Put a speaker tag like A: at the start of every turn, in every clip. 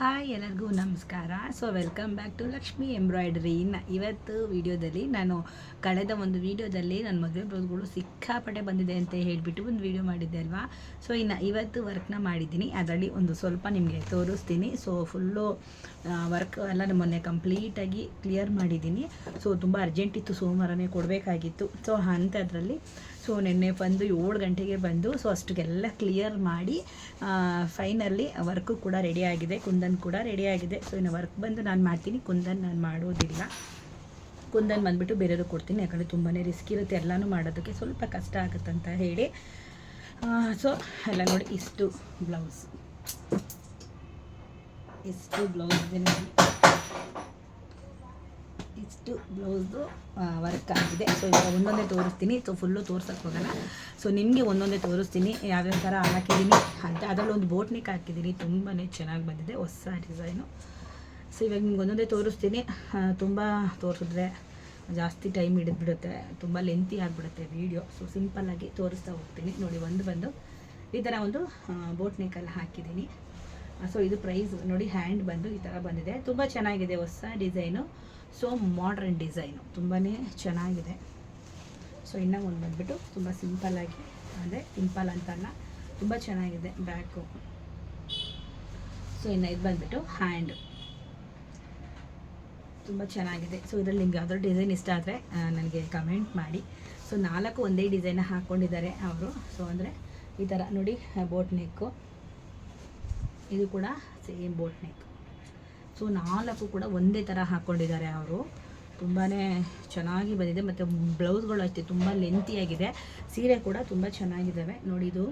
A: Hi, ಎಲ್ಲರಿಗೂ ನಮಸ್ಕಾರ. So welcome back to Lakshmi embroidery ಇನ್ನು ಇವತ್ತು ವಿಡಿಯೋದಲ್ಲಿ ನಾನು ಕಳೆದ ಒಂದು ವಿಡಿಯೋದಲ್ಲಿ ನನ್ನ ಮದುವೆ ಬ್ಲೌಸ್ಗಳು ಸಿಕ್ಕಾಪಟ್ಟೆ ಬಂದಿದೆ ಅಂತ ಹೇಳಿಬಿಟ್ಟು ಒಂದು ವಿಡಿಯೋ ಮಾಡಿದ್ದೆ ಅಲ್ವಾ? ಸೊ ಇನ್ನು ಇವತ್ತು ವರ್ಕ್ನ ಮಾಡಿದ್ದೀನಿ. ಅದರಲ್ಲಿ ಒಂದು ಸ್ವಲ್ಪ ನಿಮಗೆ ತೋರಿಸ್ತೀನಿ. ಸೊ ಫುಲ್ಲು ವರ್ಕ್ ಎಲ್ಲ ಮೊನ್ನೆ ಕಂಪ್ಲೀಟಾಗಿ ಕ್ಲಿಯರ್ ಮಾಡಿದ್ದೀನಿ. ಸೊ ತುಂಬ ಅರ್ಜೆಂಟ್ ಇತ್ತು. ಸೋಮವಾರನೇ ಕೊಡಬೇಕಾಗಿತ್ತು. ಸೊ ಅಂಥದ್ರಲ್ಲಿ ಸೊ ನಿನ್ನೆ ಬಂದು ಏಳು ಗಂಟೆಗೆ ಬಂದು ಸೊ ಅಷ್ಟಕ್ಕೆಲ್ಲ ಕ್ಲಿಯರ್ ಮಾಡಿ ಫೈನಲ್ಲಿ ವರ್ಕು ಕೂಡ ರೆಡಿ ಆಗಿದೆ. ಕುಂದನ್ ಕೂಡ ರೆಡಿ ಆಗಿದೆ. ಸೊ ಇನ್ನು ವರ್ಕ್ ಬಂದು ನಾನು ಮಾಡ್ತೀನಿ. ಕುಂದನ್ ನಾನು ಮಾಡೋದಿಲ್ಲ. ಕುಂದನ್ ಬಂದುಬಿಟ್ಟು ಬೇರೆಯವ್ರು ಕೊಡ್ತೀನಿ. ಯಾಕಂದರೆ ತುಂಬಾ ರಿಸ್ಕ್ ಇರುತ್ತೆ ಎಲ್ಲನೂ ಮಾಡೋದಕ್ಕೆ. ಸ್ವಲ್ಪ ಕಷ್ಟ ಆಗುತ್ತೆ ಅಂತ ಹೇಳಿ. ಸೊ ಎಲ್ಲ ನೋಡಿ ಇಷ್ಟು ಬ್ಲೌಸ್ ಇಷ್ಟು ಬ್ಲೌಸ್ ಇಷ್ಟು ಬ್ಲೌಸ್ದು ವರ್ಕ್ ಆಗಿದೆ. ಸೊ ಈಗ ಒಂದೊಂದೇ ತೋರಿಸ್ತೀನಿ. ಸೊ ಫುಲ್ಲು ತೋರ್ಸಕ್ಕೆ ಹೋಗಲ್ಲ ಸೊ ನಿಮಗೆ ಒಂದೊಂದೇ ತೋರಿಸ್ತೀನಿ. ಯಾವ್ಯಾವ ಥರ ಹಾಕಿದ್ದೀನಿ ಅಂತ. ಅದರಲ್ಲಿ ಒಂದು ಬೋಟ್ನಿಕ್ ಹಾಕಿದ್ದೀನಿ. ತುಂಬಾ ಚೆನ್ನಾಗಿ ಬಂದಿದೆ. ಹೊಸ ಡಿಸೈನು. ಸೊ ಇವಾಗ ನಿಮ್ಗೆ ಒಂದೊಂದೇ ತೋರಿಸ್ತೀನಿ. ತುಂಬ ತೋರಿಸಿದ್ರೆ ಜಾಸ್ತಿ ಟೈಮ್ ಹಿಡಿದ್ಬಿಡುತ್ತೆ. ತುಂಬ ಲೆಂತಿ ಆಗಿಬಿಡುತ್ತೆ ವೀಡಿಯೋ ಸೊ ಸಿಂಪಲ್ಲಾಗಿ ತೋರಿಸ್ತಾ ಹೋಗ್ತೀನಿ. ನೋಡಿ, ಒಂದು ಬಂದು ಈ ಥರ ಒಂದು ಬೋಟ್ನಿಕಲ್ಲಿ ಹಾಕಿದ್ದೀನಿ. ಸೊ ಇದು ಪ್ರೈಸ್ ನೋಡಿ ಹ್ಯಾಂಡ್ ಬಂದು ಈ ಥರ ಬಂದಿದೆ. ತುಂಬ ಚೆನ್ನಾಗಿದೆ ಹೊಸ ಡಿಸೈನು ಸೊ ಮಾಡ್ರನ್ ಡಿಸೈನು ತುಂಬಾ ಚೆನ್ನಾಗಿದೆ. ಸೊ ಇನ್ನೂ ಒಂದು ಬಂದುಬಿಟ್ಟು ತುಂಬ ಸಿಂಪಲ್ಲಾಗಿ ಅಂದರೆ ಸಿಂಪಲ್ ಅಂತಲ್ಲ ತುಂಬ ಚೆನ್ನಾಗಿದೆ ಬ್ಯಾಕು ಸೊ ಇನ್ನು ಇದು ಬಂದುಬಿಟ್ಟು ಹ್ಯಾಂಡ್ ತುಂಬ ಚೆನ್ನಾಗಿದೆ. ಸೊ ಇದರಲ್ಲಿ ನಿಮ್ಗೆ ಯಾವುದಾದ್ರು ಡಿಸೈನ್ ಇಷ್ಟ ಆದರೆ ನನಗೆ ಕಮೆಂಟ್ ಮಾಡಿ. ಸೊ ನಾಲ್ಕು ಒಂದೇ ಡಿಸೈನ್ ಹಾಕ್ಕೊಂಡಿದ್ದಾರೆ ಅವರು. ಸೊ ಅಂದರೆ ಈ ಥರ ನೋಡಿ ಬೋಟ್ ನೆಕ್ಕು ಇದು ಕೂಡ ಸೇಮ್ ಬೋಟ್ ನೆಕ್ ಸೊ ನಾಲ್ಕು ಕೂಡ ಒಂದೇ ಥರ ಹಾಕ್ಕೊಂಡಿದ್ದಾರೆ ಅವರು. ತುಂಬಾ ಚೆನ್ನಾಗಿ ಬಂದಿದೆ. ಮತ್ತು ಬ್ಲೌಸ್ಗಳು ಅಷ್ಟೇ ತುಂಬ ಲೆಂತಿಯಾಗಿದೆ ಸೀರೆ ಕೂಡ ತುಂಬ ಚೆನ್ನಾಗಿದ್ದಾವೆ. ನೋಡಿ ಇದು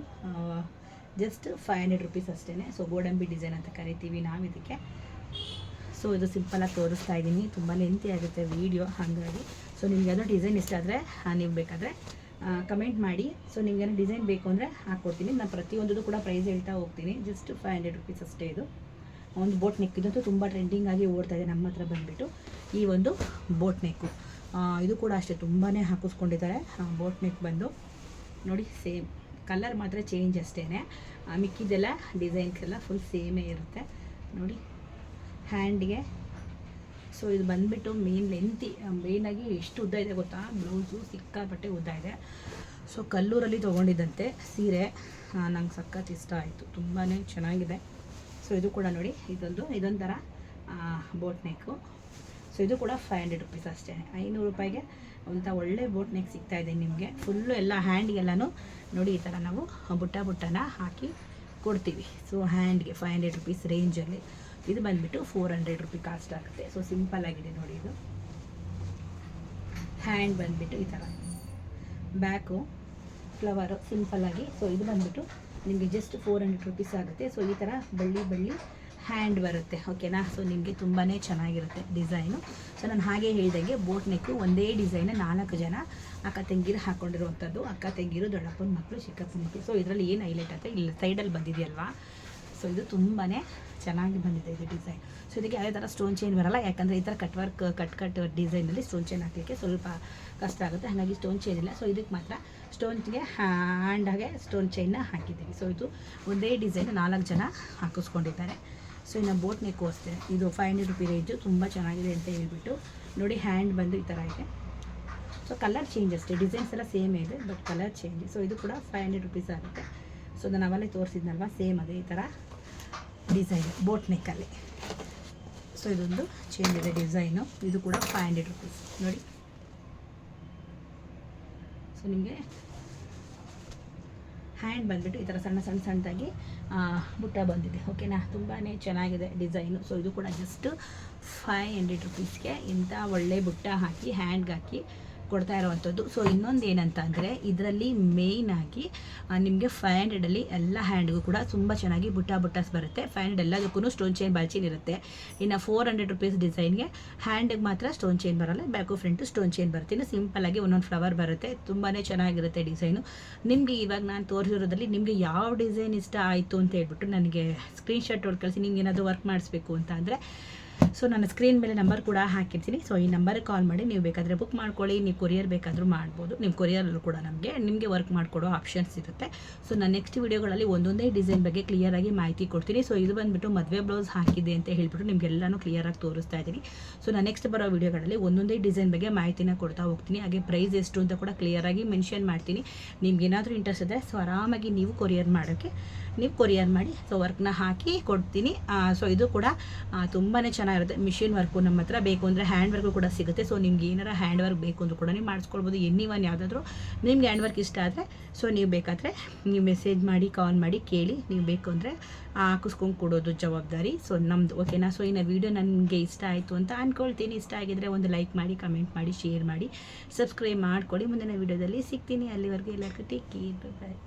A: ಜಸ್ಟ್ ಫೈವ್ ಹಂಡ್ರೆಡ್ ರುಪೀಸ್ ಅಷ್ಟೇ ಸೊ ಗೋಡಂಬಿ ಡಿಸೈನ್ ಅಂತ ಕರಿತೀವಿ ನಾವು ಇದಕ್ಕೆ. ಸೊ ಇದು ಸಿಂಪಲಾಗಿ ತೋರಿಸ್ತಾ ಇದ್ದೀನಿ. ತುಂಬ ಲೆಂತಿ ಆಗುತ್ತೆ ವೀಡಿಯೋ ಹಾಗಾಗಿ. ಸೊ ನಿಮಗೆ ಅದು ಡಿಸೈನ್ ಇಷ್ಟ ಆದರೆ ನೀವು ಬೇಕಾದರೆ ಕಮೆಂಟ್ ಮಾಡಿ. ಸೊ ನಿಮ್ಗೇನೋ ಡಿಸೈನ್ ಬೇಕು ಅಂದರೆ ಹಾಕ್ಕೊಡ್ತೀನಿ ನಾನು ಪ್ರತಿಯೊಂದು ಕೂಡ ಪ್ರೈಸ್ ಹೇಳ್ತಾ ಹೋಗ್ತೀನಿ. ಜಸ್ಟ್ ಫೈವ್ ಹಂಡ್ರೆಡ್ ರುಪೀಸ್ ಅಷ್ಟೇ ಇದು. ಒಂದು ಬೋಟ್ ನೆಕ್ ಇದಂತೂ ತುಂಬ ಟ್ರೆಂಡಿಂಗ್ ಆಗಿ ಓಡ್ತಾ ಇದೆ ನಮ್ಮ ಹತ್ರ ಬಂದುಬಿಟ್ಟು. ಈ ಒಂದು ಬೋಟ್ ನೆಕ್ಕು ಇದು ಕೂಡ ಅಷ್ಟೇ ತುಂಬಾ ಹಾಕಿಸ್ಕೊಂಡಿದ್ದಾರೆ. ಬೋಟ್ ನೆಕ್ ಬಂದು ನೋಡಿ ಸೇಮ್ ಕಲರ್ ಮಾತ್ರ ಚೇಂಜ್ ಅಷ್ಟೇ ಮಿಕ್ಕಿದೆಲ್ಲ ಡಿಸೈನ್ಸ್ ಎಲ್ಲ ಫುಲ್ ಸೇಮೇ ಇರುತ್ತೆ. ನೋಡಿ ಹ್ಯಾಂಡ್ಗೆ ಸೊ ಇದು ಬಂದುಬಿಟ್ಟು ಮೇನ್ ಲೆಂತಿ ಮೇಯ್ನಾಗಿ ಎಷ್ಟು ಉದ್ದ ಇದೆ ಗೊತ್ತಾ? ಬ್ಲೌಸು, ಸಿಕ್ಕಾಪಟ್ಟೆ ಉದ್ದ ಇದೆ. ಸೊ ಕಲ್ಲೂರಲ್ಲಿ ತೊಗೊಂಡಿದ್ದಂತೆ ಸೀರೆ ನಂಗೆ ಸಖತ್ ಇಷ್ಟ ಆಯಿತು. ತುಂಬಾ ಚೆನ್ನಾಗಿದೆ. ಸೊ ಇದು ಕೂಡ ನೋಡಿ, ಇದೊಂದು, ಇದೊಂಥರ ಬೋಟ್ ನೆಕ್ಕು ಸೊ ಇದು ಕೂಡ ಫೈವ್ ಹಂಡ್ರೆಡ್ ರುಪೀಸ್ ಅಷ್ಟೇ. ಐನೂರು ರೂಪಾಯಿಗೆ ಒಂಥ ಒಳ್ಳೆ ಬೋಟ್ ನೆಕ್ ಸಿಗ್ತಾ ಇದೆ ನಿಮಗೆ. ಫುಲ್ಲು ಎಲ್ಲ ಹ್ಯಾಂಡ್ಗೆಲ್ಲನೂ ನೋಡಿ, ಈ ಥರ ನಾವು ಬುಟ್ಟ ಬುಟ್ಟನ ಹಾಕಿ ಕೊಡ್ತೀವಿ. ಸೊ ಹ್ಯಾಂಡ್ಗೆ ಫೈವ್ ಹಂಡ್ರೆಡ್ ರುಪೀಸ್ ರೇಂಜಲ್ಲಿ ಇದು ಬಂದುಬಿಟ್ಟು ಫೋರ್ ಹಂಡ್ರೆಡ್ ರುಪಿ ಕಾಸ್ಟ್ ಆಗುತ್ತೆ. ಸೊ ಸಿಂಪಲ್ ಆಗಿದೆ ನೋಡಿ ಇದು. ಹ್ಯಾಂಡ್ ಬಂದುಬಿಟ್ಟು ಈ ಥರ ಬ್ಯಾಕು ಫ್ಲವರು ಸಿಂಪಲ್ಲಾಗಿ ಸೊ ಇದು ಬಂದುಬಿಟ್ಟು ನಿಮಗೆ ಜಸ್ಟ್ ಫೋರ್ ಹಂಡ್ರೆಡ್ ರುಪೀಸ್ ಆಗುತ್ತೆ. ಸೊ ಈ ಥರ ಬಳ್ಳಿ ಬಳ್ಳಿ ಹ್ಯಾಂಡ್ ಬರುತ್ತೆ. ಓಕೆನಾ ಸೊ ನಿಮಗೆ ತುಂಬಾ ಚೆನ್ನಾಗಿರುತ್ತೆ ಡಿಸೈನು ಸೊ ನಾನು ಹಾಗೆ ಹೇಳಿದಂಗೆ ಬೋಟ್ ನೆಕ್ಕು ಒಂದೇ ಡಿಸೈನ್ ನಾಲ್ಕು ಜನ ಅಕ್ಕ ತೆಂಗಿರು ಹಾಕ್ಕೊಂಡಿರುವಂಥದ್ದು ಅಕ್ಕ ತೆಂಗಿರು ದೊಡ್ಡಪ್ಪನ ಮಕ್ಕಳು ಚಿಕ್ಕಪ್ಪನ ಮಕ್ಕಳು ಸೊ ಇದರಲ್ಲಿ ಏನು ಹೈಲೈಟ್ ಅಂತ ಇಲ್ಲಿ ಸೈಡಲ್ಲಿ ಬಂದಿದೆಯಲ್ವಾ? ಸೊ ಇದು ತುಂಬಾ ಚೆನ್ನಾಗಿ ಬಂದಿದೆ ಇದು ಡಿಸೈನ್ ಸೊ ಇದಕ್ಕೆ ಯಾವುದೇ ಥರ ಸ್ಟೋನ್ ಚೈನ್ ಬರಲ್ಲ, ಯಾಕಂದರೆ ಈ ಥರ ಕಟ್ ವರ್ಕ್ ಕಟ್ ಕಟ್ ಡಿಸೈನಲ್ಲಿ ಸ್ಟೋನ್ ಚೈನ್ ಹಾಕಲಿಕ್ಕೆ ಸ್ವಲ್ಪ ಕಷ್ಟ ಆಗುತ್ತೆ. ಹಾಗಾಗಿ ಸ್ಟೋನ್ ಚೈನ್ ಇಲ್ಲ. ಸೊ ಇದಕ್ಕೆ ಮಾತ್ರ ಸ್ಟೋನ್ಗೆ ಹ್ಯಾಂಡಾಗೆ ಸ್ಟೋನ್ ಚೈನ್ನ ಹಾಕಿದ್ದೀವಿ. ಸೊ ಇದು ಒಂದೇ ಡಿಸೈನ್ ನಾಲ್ಕು ಜನ ಹಾಕಿಸ್ಕೊಂಡಿದ್ದಾರೆ. ಸೊ ಇನ್ನು ಬೋಟ್ ನೆಕ್ಕು ಅಷ್ಟೇ ಇದು ಫೈವ್ ಹಂಡ್ರೆಡ್ ರುಪಿ ರೇಂಜು ತುಂಬ ಚೆನ್ನಾಗಿದೆ ಅಂತ ಹೇಳ್ಬಿಟ್ಟು ನೋಡಿ ಹ್ಯಾಂಡ್ ಬಂದು ಈ ಥರ ಇದೆ. ಸೊ ಕಲರ್ ಚೇಂಜ್ ಅಷ್ಟೇ. ಡಿಸೈನ್ಸ್ ಎಲ್ಲ ಸೇಮೇ ಇದೆ ಬಟ್ ಕಲರ್ ಚೇಂಜ್ ಸೊ ಇದು ಕೂಡ ಫೈವ್ ಹಂಡ್ರೆಡ್ ರುಪೀಸ್ ಆಗುತ್ತೆ. ಸೊ ನಾನು ಅವಲ್ಲೇ ತೋರಿಸಿದ್ನಲ್ವ? ಸೇಮ್ ಅದೇ ಈ ಥರ ಡಿಸೈನ್ ಬೋಟ್ ನೆಕ್ಕಲ್ಲಿ ಸೊ ಇದೊಂದು ಚೇಂಜ್ ಇದೆ ಡಿಸೈನು ಇದು ಕೂಡ ಫೈವ್ ಹಂಡ್ರೆಡ್ ರುಪೀಸ್ ನೋಡಿ. ಸೊ ನಿಮಗೆ ಹ್ಯಾಂಡ್ ಬಂದುಬಿಟ್ಟು ಈ ಥರ ಸಣ್ಣ ಸಣ್ಣ ಸಣ್ಣದಾಗಿ ಬುಟ್ಟ ಬಂದಿದೆ. ಓಕೆನಾ ತುಂಬಾ ಚೆನ್ನಾಗಿದೆ ಡಿಸೈನು ಸೊ ಇದು ಕೂಡ ಜಸ್ಟ್ ಫೈವ್ ಹಂಡ್ರೆಡ್ ರುಪೀಸ್ಗೆ ಇಂಥ ಒಳ್ಳೆ ಬುಟ್ಟ ಹಾಕಿ ಹ್ಯಾಂಡ್ಗೆ ಹಾಕಿ ಕೊಡ್ತಾ ಇರುವಂಥದ್ದು ಸೊ ಇನ್ನೊಂದು ಏನಂತ ಅಂದರೆ ಇದರಲ್ಲಿ ಮೇಯ್ನಾಗಿ ನಿಮಗೆ ಫೈವ್ ಹಂಡ್ರೆಡಲ್ಲಿ ಎಲ್ಲ ಹ್ಯಾಂಡ್ಗೂ ಕೂಡ ತುಂಬ ಚೆನ್ನಾಗಿ ಬುಟ್ಟ ಬುಟ್ಟಾಸ್ ಬರುತ್ತೆ. ಫೈವ್ ಹಂಡ್ರೆಡ್ ಎಲ್ಲದಕ್ಕೂ ಸ್ಟೋನ್ ಚೈನ್ ಬಾಲ್ಚಿನ್ ಇರುತ್ತೆ. ಇನ್ನು ಫೋರ್ ಹಂಡ್ರೆಡ್ ರುಪೀಸ್ ಡಿಸೈನ್ಗೆ ಹ್ಯಾಂಡಿಗೆ ಮಾತ್ರ ಸ್ಟೋನ್ ಚೈನ್ ಬರಲ್ಲ. ಬ್ಯಾಕು ಫ್ರಂಟು ಸ್ಟೋನ್ ಚೈನ್ ಬರುತ್ತೆ. ಇನ್ನು ಸಿಂಪಲ್ಲಾಗಿ ಒಂದೊಂದು ಫ್ಲವರ್ ಬರುತ್ತೆ. ತುಂಬಾ ಚೆನ್ನಾಗಿರುತ್ತೆ ಡಿಸೈನು ನಿಮಗೆ ಇವಾಗ ನಾನು ತೋರಿಸಿರೋದ್ರಲ್ಲಿ ನಿಮಗೆ ಯಾವ ಡಿಸೈನ್ ಇಷ್ಟ ಆಯಿತು ಅಂತ ಹೇಳ್ಬಿಟ್ಟು ನನಗೆ ಸ್ಕ್ರೀನ್ಶಾಟ್ ಹೊಡ್ ಕಳಿಸಿ. ನಿಮ್ಗೆ ಏನಾದರೂ ವರ್ಕ್ ಮಾಡಿಸ್ಬೇಕು ಅಂತ ಅಂದರೆ ಸೊ ನನ್ನ ಸ್ಕ್ರೀನ್ ಮೇಲೆ ನಂಬರ್ ಕೂಡ ಹಾಕಿರ್ತೀನಿ. ಸೊ ಈ ನಂಬರ್ಗೆ ಕಾಲ್ ಮಾಡಿ ನೀವು ಬೇಕಾದರೆ ಬುಕ್ ಮಾಡ್ಕೊಳ್ಳಿ. ನೀವು ಕೊರಿಯರ್ ಬೇಕಾದರೂ ಮಾಡ್ಬೋದು. ನಿಮ್ಮ ಕೊರಿಯರಲ್ಲೂ ಕೂಡ ನಮಗೆ ನಿಮಗೆ ವರ್ಕ್ ಮಾಡಿಕೊಡೋ ಆಪ್ಷನ್ಸ್ ಇರುತ್ತೆ. ಸೊ ನಾನು ನೆಕ್ಸ್ಟ್ ವೀಡಿಯೋಗಳಲ್ಲಿ ಒಂದೊಂದೇ ಡಿಸೈನ್ ಬಗ್ಗೆ ಕ್ಲಿಯರಾಗಿ ಮಾಹಿತಿ ಕೊಡ್ತೀನಿ. ಸೊ ಇದು ಬಂದುಬಿಟ್ಟು ಮದುವೆ ಬ್ಲೌಸ್ ಹಾಕಿದೆ ಅಂತ ಹೇಳ್ಬಿಟ್ಟು ನಿಮಗೆಲ್ಲನೂ ಕ್ಲಿಯರಾಗಿ ತೋರಿಸ್ತಾ ಇದ್ದೀನಿ. ಸೊ ನಾನು ನೆಕ್ಸ್ಟ್ ಬರೋ ವೀಡಿಯೋಗಳಲ್ಲಿ ಒಂದೊಂದೇ ಡಿಸೈನ್ ಬಗ್ಗೆ ಮಾಹಿತಿನ ಕೊಡ್ತಾ ಹೋಗ್ತೀನಿ. ಹಾಗೆ ಪ್ರೈಸ್ ಎಷ್ಟು ಅಂತ ಕೂಡ ಕ್ಲಿಯರಾಗಿ ಮೆನ್ಷನ್ ಮಾಡ್ತೀನಿ. ನಿಮ್ಗೆ ಏನಾದರೂ ಇಂಟ್ರೆಸ್ಟ್ ಇದೆ ಸೊ ಆರಾಮಾಗಿ ನೀವು ಕೊರಿಯರ್ ಮಾಡೋಕ್ಕೆ ನೀವು ಕೊರಿಯರ್ ಮಾಡಿ ಸೊ ವರ್ಕ್ನ ಹಾಕಿ ಕೊಡ್ತೀನಿ. ಸೊ ಇದು ಕೂಡ ತುಂಬಾ ಚೆನ್ನಾಗಿರುತ್ತೆ. ಮಿಷಿನ್ ವರ್ಕು ನಮ್ಮ ಹತ್ರ ಬೇಕು ಅಂದರೆ ಹ್ಯಾಂಡ್ ವರ್ಕು ಕೂಡ ಸಿಗುತ್ತೆ. ಸೊ ನಿಮ್ಗೆ ಏನಾರ ಹ್ಯಾಂಡ್ ವರ್ಕ್ ಬೇಕು ಅಂದರೂ ಕೂಡ ನೀವು ಮಾಡಿಸ್ಕೊಳ್ಬೋದು. ಎನಿ ಒನ್ ಯಾವುದಾದ್ರೂ ನಿಮ್ಗೆ ಹ್ಯಾಂಡ್ ವರ್ಕ್ ಇಷ್ಟ ಆದರೆ ಸೊ ನೀವು ಬೇಕಾದರೆ ನೀವು ಮೆಸೇಜ್ ಮಾಡಿ ಕಾಲ್ ಮಾಡಿ, ಕೇಳಿ. ನೀವು ಬೇಕು ಅಂದರೆ ಹಾಕಿಸ್ಕೊಂಡು ಕೊಡೋದು ಜವಾಬ್ದಾರಿ. ಸೊ ನಮ್ಮದು ಓಕೆನಾ ಸೊ ಇನ್ನು ವೀಡಿಯೋ ನನಗೆ ಇಷ್ಟ ಆಯಿತು ಅಂತ ಅಂದ್ಕೊಳ್ತೀನಿ ಇಷ್ಟ ಆಗಿದ್ರೆ ಒಂದು ಲೈಕ್ ಮಾಡಿ ಕಮೆಂಟ್ ಮಾಡಿ ಶೇರ್ ಮಾಡಿ ಸಬ್ಸ್ಕ್ರೈಬ್ ಮಾಡ್ಕೊಳ್ಳಿ. ಮುಂದಿನ ವೀಡಿಯೋದಲ್ಲಿ ಸಿಗ್ತೀನಿ. ಅಲ್ಲಿವರೆಗೂ ಎಲ್ಲರಿಗೂ ಟೇಕ್ ಕೇರ್ ಬಾಯ್